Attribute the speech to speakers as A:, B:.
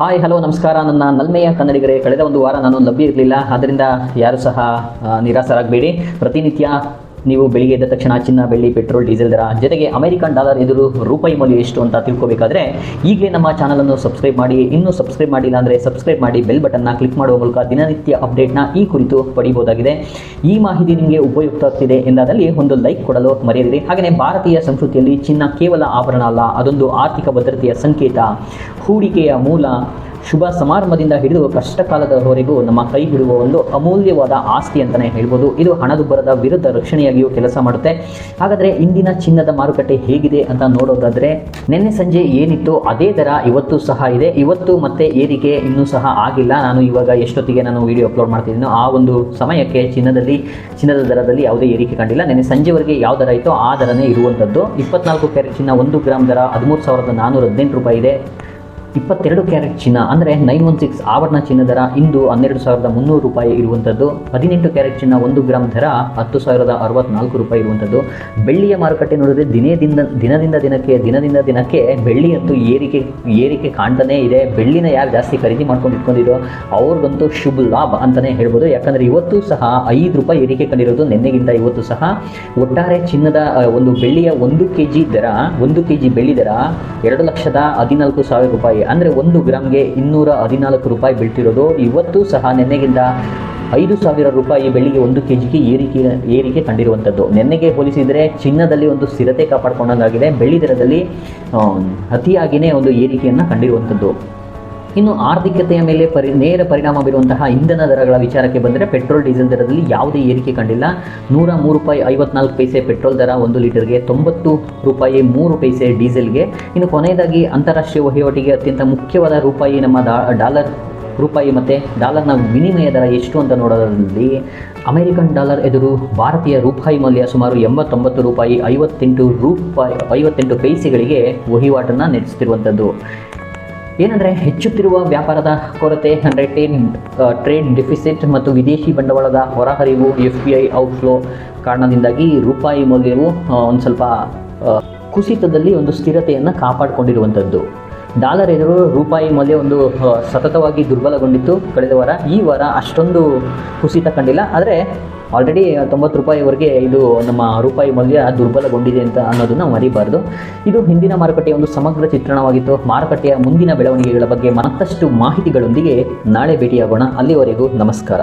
A: Hi hello ನಮಸ್ಕಾರ. ನನ್ನ ನಲ್ಮೆಯ ಕನ್ನಡಿಗರೇ, ಕಳೆದ ಒಂದು ವಾರ ನಾನು ಲಭ್ಯ ಇರಲಿಲ್ಲ. ಆದ್ದರಿಂದ ಯಾರು ಸಹ ನಿರಾಸರಾಗಬೇಡಿ. ಪ್ರತಿನಿತ್ಯ ನೀವು ಬೆಳಿಗ್ಗೆ ಎದ್ದ ತಕ್ಷಣ ಚಿನ್ನ, ಬೆಳ್ಳಿ, ಪೆಟ್ರೋಲ್, ಡೀಸೆಲ್ ದರ, ಜೊತೆಗೆ ಅಮೆರಿಕನ್ ಡಾಲರ್ ಎದುರು ರೂಪಾಯಿ ಮೌಲ್ಯ ಎಷ್ಟು ಅಂತ ತಿಳ್ಕೊಬೇಕಾದ್ರೆ ಈಗಲೇ ನಮ್ಮ ಚಾನಲನ್ನು ಸಬ್ಸ್ಕ್ರೈಬ್ ಮಾಡಿ, ಇನ್ನೂ ಸಬ್ಸ್ಕ್ರೈಬ್ ಮಾಡಿಲ್ಲ ಅಂದರೆ ಸಬ್ಸ್ಕ್ರೈಬ್ ಮಾಡಿ ಬೆಲ್ ಬಟನ್ನ ಕ್ಲಿಕ್ ಮಾಡುವ ಮೂಲಕ ದಿನನಿತ್ಯ ಅಪ್ಡೇಟ್ನ ಈ ಕುರಿತು ಪಡೆಯಬಹುದಾಗಿದೆ ಈ ಮಾಹಿತಿ ನಿಮಗೆ ಉಪಯುಕ್ತ ಆಗ್ತಿದೆ ಎಂದಾದಲ್ಲಿ ಒಂದು ಲೈಕ್ ಕೊಡಲು ಮರೆಯದಿರಿ. ಹಾಗೆಯೇ ಭಾರತೀಯ ಸಂಸ್ಕೃತಿಯಲ್ಲಿ ಚಿನ್ನ ಕೇವಲ ಆಭರಣ ಅಲ್ಲ, ಅದೊಂದು ಆರ್ಥಿಕ ಭದ್ರತೆಯ ಸಂಕೇತ. ಹೂಡಿಕೆಯ ಮೂಲ ಶುಭ ಸಮಾರಂಭದಿಂದ ಹಿಡಿದು ಕಷ್ಟ ಕಾಲದವರೆಗೂ ನಮ್ಮ ಕೈ ಬಿಡುವ ಒಂದು ಅಮೂಲ್ಯವಾದ ಆಸ್ತಿ ಅಂತಲೇ ಹೇಳ್ಬೋದು. ಇದು ಹಣದುಬ್ಬರದ ವಿರುದ್ಧ ರಕ್ಷಣೆಯಾಗಿಯೂ ಕೆಲಸ ಮಾಡುತ್ತೆ. ಹಾಗಾದರೆ ಇಂದಿನ ಚಿನ್ನದ ಮಾರುಕಟ್ಟೆ ಹೇಗಿದೆ ಅಂತ ನೋಡೋದಾದರೆ, ನಿನ್ನೆ ಸಂಜೆ ಏನಿತ್ತು ಅದೇ ದರ ಇವತ್ತು ಸಹ ಇದೆ. ಇವತ್ತು ಮತ್ತೆ ಏರಿಕೆ ಇನ್ನೂ ಸಹ ಆಗಿಲ್ಲ. ನಾನು ಇವಾಗ ಎಷ್ಟೊತ್ತಿಗೆ ನಾನು ವಿಡಿಯೋ ಅಪ್ಲೋಡ್ ಮಾಡ್ತಿದ್ದೀನೋ ಆ ಒಂದು ಸಮಯಕ್ಕೆ ಚಿನ್ನದಲ್ಲಿ, ಚಿನ್ನದ ದರದಲ್ಲಿ ಯಾವುದೇ ಏರಿಕೆ ಕಂಡಿಲ್ಲ. ನಿನ್ನೆ ಸಂಜೆವರೆಗೆ ಯಾವ ದರ ಇತ್ತೋ ಆ ದರನೇ ಇರುವಂಥದ್ದು. ಇಪ್ಪತ್ನಾಲ್ಕು ಕ್ಯಾರೆಟ್ ಚಿನ್ನ ಒಂದು ಗ್ರಾಮ್ ದರ ಹದಿಮೂರು ಸಾವಿರದ ನಾನ್ನೂರ ಹದಿನೆಂಟು ರೂಪಾಯಿ ಇದೆ. ಇಪ್ಪತ್ತೆರಡು ಕ್ಯಾರೆಟ್ ಚಿನ್ನ, ಅಂದರೆ ನೈನ್ ಒನ್ ಸಿಕ್ಸ್ ಆವರಣ ಚಿನ್ನ ದರ ಇಂದು ಹನ್ನೆರಡು ಸಾವಿರದ ಮುನ್ನೂರು ರೂಪಾಯಿ ಇರುವಂಥದ್ದು ಹದಿನೆಂಟು ಕ್ಯಾರೆಟ್ ಚಿನ್ನ ಒಂದು ಗ್ರಾಮ್ ದರ ಹತ್ತು ಸಾವಿರದ ಅರವತ್ನಾಲ್ಕು ರೂಪಾಯಿ ಇರುವಂಥದ್ದು ಬೆಳ್ಳಿಯ ಮಾರುಕಟ್ಟೆ ನೋಡಿದ್ರೆ ದಿನೇ ದಿನ ದಿನದಿಂದ ದಿನಕ್ಕೆ ದಿನದಿಂದ ದಿನಕ್ಕೆ ಬೆಳ್ಳಿ ಅಂತೂ ಏರಿಕೆ ಏರಿಕೆ ಕಾಣ್ತಾನೇ ಇದೆ. ಬೆಳ್ಳಿನ ಯಾರು ಜಾಸ್ತಿ ಖರೀದಿ ಮಾಡ್ಕೊಂಡು ಇಟ್ಕೊಂಡಿರೋ ಅವ್ರಿಗಂತೂ ಶುಭ ಲಾಭ ಅಂತಲೇ ಹೇಳ್ಬೋದು. ಯಾಕಂದರೆ ಇವತ್ತು ಸಹ ಐದು ರೂಪಾಯಿ ಏರಿಕೆ ಕಂಡಿರೋದು ನಿನ್ನೆಗಿಂತ ಇವತ್ತು ಸಹ. ಒಟ್ಟಾರೆ ಚಿನ್ನದ ಒಂದು ಬೆಳ್ಳಿಯ ಒಂದು ಕೆ ಜಿ ದರ ಒಂದು ಕೆ ಜಿ ಬೆಳ್ಳಿ ದರ ಎರಡು ಲಕ್ಷದ ಹದಿನಾಲ್ಕು ಸಾವಿರ ರೂಪಾಯಿ. ಅಂದರೆ ಒಂದು ಗ್ರಾಮ್ಗೆ ಇನ್ನೂರ ಹದಿನಾಲ್ಕು ರೂಪಾಯಿ ಬೀಳ್ತಿರೋದು. ಇವತ್ತು ಸಹ ನಿನ್ನೆಗಿಂತ ಐದು ಸಾವಿರ ರೂಪಾಯಿ ಬೆಳಿಗ್ಗೆ ಒಂದು ಕೆ ಜಿಗೆ ಏರಿಕೆ ಏರಿಕೆ ಕಂಡಿರುವಂಥದ್ದು ನೆನ್ನೆಗೆ ಹೋಲಿಸಿದರೆ ಚಿನ್ನದಲ್ಲಿ ಒಂದು ಸ್ಥಿರತೆ ಕಾಪಾಡ್ಕೊಂಡಂಗಾಗಿದೆ. ಬೆಳ್ಳಿ ದರದಲ್ಲಿ ಅತಿಯಾಗಿಯೇ ಒಂದು ಏರಿಕೆಯನ್ನು ಕಂಡಿರುವಂಥದ್ದು ಇನ್ನು ಆರ್ಥಿಕತೆಯ ಮೇಲೆ ಪರಿ, ನೇರ ಪರಿಣಾಮ ಬೀರುವಂತಹ ಇಂಧನ ದರಗಳ ವಿಚಾರಕ್ಕೆ ಬಂದರೆ ಪೆಟ್ರೋಲ್, ಡೀಸೆಲ್ ದರದಲ್ಲಿ ಯಾವುದೇ ಏರಿಕೆ ಕಂಡಿಲ್ಲ. ನೂರ ಮೂರು ರೂಪಾಯಿ ಐವತ್ನಾಲ್ಕು ಪೈಸೆ ಪೆಟ್ರೋಲ್ ದರ, ಒಂದು ಲೀಟರ್ಗೆ ತೊಂಬತ್ತು ರೂಪಾಯಿ ಮೂರು ಪೈಸೆ ಡೀಸೆಲ್ಗೆ. ಇನ್ನು ಕೊನೆಯದಾಗಿ ಅಂತಾರಾಷ್ಟ್ರೀಯ ವಹಿವಾಟಿಗೆ ಅತ್ಯಂತ ಮುಖ್ಯವಾದ ರೂಪಾಯಿ ನಮ್ಮ ಡಾಲರ್ ರೂಪಾಯಿ ಮತ್ತು ಡಾಲರ್ನ ವಿನಿಮಯ ದರ ಎಷ್ಟು ಅಂತ ನೋಡೋದರಲ್ಲಿ ಅಮೆರಿಕನ್ ಡಾಲರ್ ಎದುರು ಭಾರತೀಯ ರೂಪಾಯಿ ಮೌಲ್ಯ ಸುಮಾರು ಎಂಬತ್ತೊಂಬತ್ತು ರೂಪಾಯಿ ಐವತ್ತೆಂಟು ರೂಪಾಯಿ, ಐವತ್ತೆಂಟು ಪೈಸೆಗಳಿಗೆ ವಹಿವಾಟನ್ನು ನಡೆಸುತ್ತಿರುವಂಥದ್ದು ಏನಂದರೆ ಹೆಚ್ಚುತ್ತಿರುವ ವ್ಯಾಪಾರದ ಕೊರತೆ ಅಂದರೆ ಟ್ರೇಡ್ ಟ್ರೇಡ್ ಡೆಫಿಸಿಟ್ ಮತ್ತು ವಿದೇಶಿ ಬಂಡವಾಳದ ಹೊರಹರಿವು ಎಫ್ ಬಿ ಐ ಔಟ್ಫ್ಲೋ ಕಾರಣದಿಂದಾಗಿ ರೂಪಾಯಿ ಮೌಲ್ಯವು ಒಂದು ಸ್ವಲ್ಪ ಕುಸಿತದಲ್ಲಿ ಒಂದು ಸ್ಥಿರತೆಯನ್ನು ಕಾಪಾಡಿಕೊಂಡಿರುವಂಥದ್ದು ಡಾಲರ್ ಎದುರು ರೂಪಾಯಿ ಮೌಲ್ಯ ಒಂದು ಸತತವಾಗಿ ದುರ್ಬಲಗೊಂಡಿತ್ತು ಕಳೆದ ವಾರ. ಈ ವಾರ ಅಷ್ಟೊಂದು ಕುಸಿತ ಕಂಡಿಲ್ಲ. ಆದರೆ ಆಲ್ರೆಡಿ ತೊಂಬತ್ತು ರೂಪಾಯಿವರೆಗೆ ಇದು ನಮ್ಮ ರೂಪಾಯಿ ಮೌಲ್ಯ ದುರ್ಬಲಗೊಂಡಿದೆ ಅಂತ ಅನ್ನೋದನ್ನು ಮರಿಬಾರ್ದು. ಇದು ಹಿಂದಿನ ಮಾರುಕಟ್ಟೆಯ ಒಂದು ಸಮಗ್ರ ಚಿತ್ರಣವಾಗಿತ್ತು. ಮಾರುಕಟ್ಟೆಯ ಮುಂದಿನ ಬೆಳವಣಿಗೆಗಳ ಬಗ್ಗೆ ಮತ್ತಷ್ಟು ಮಾಹಿತಿಗಳೊಂದಿಗೆ ನಾಳೆ ಭೇಟಿಯಾಗೋಣ. ಅಲ್ಲಿವರೆಗೂ ನಮಸ್ಕಾರ.